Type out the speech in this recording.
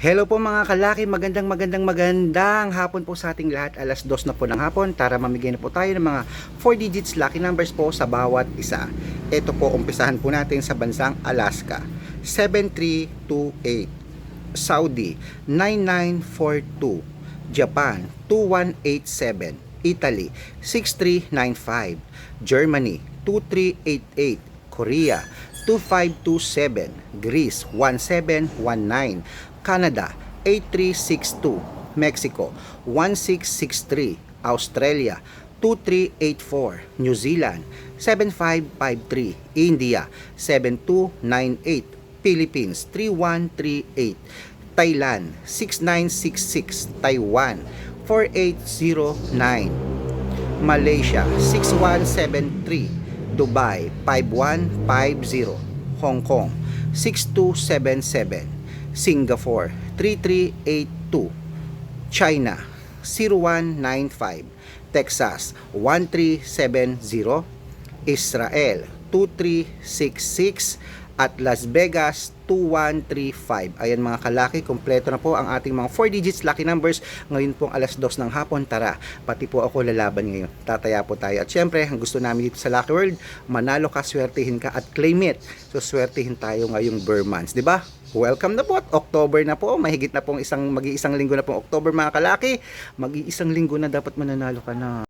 Hello po mga kalaki, magandang magandang magandang hapon po sa ating lahat. Alas dos na po ng hapon, tara mamigay na po tayo ng mga 4 digits lucky numbers po sa bawat isa. Ito po, umpisahan po natin sa bansang Alaska. 7328 Saudi 9942 Japan 2187 Italy 6395 Germany 2388 Korea 2527 Greece 1719 Canada 8362 Mexico 1663 Australia 2384 New Zealand 7553 India 7298 Philippines 3138 Thailand 6966 Taiwan 4809 Malaysia 6173 Dubai 5150 Hong Kong 6277 Singapore 3382 China 0195 Texas 1370 Israel 2366 at Las Vegas 2135. Ayan mga kalaki, kompleto na po ang ating mga 4 digits lucky numbers. Ngayon pong alas 2 ng hapon, tara, pati po ako lalaban ngayon. Tataya po tayo. At syempre, ang gusto namin dito sa Lucky World, manalo ka, swertihin ka at claim it. So swertihin tayo ngayong Burr months, di ba? Welcome na po at October na po. Mahigit na pong isang, mag-iisang linggo na pong October mga kalaki. Mag-iisang linggo na dapat mananalo ka na.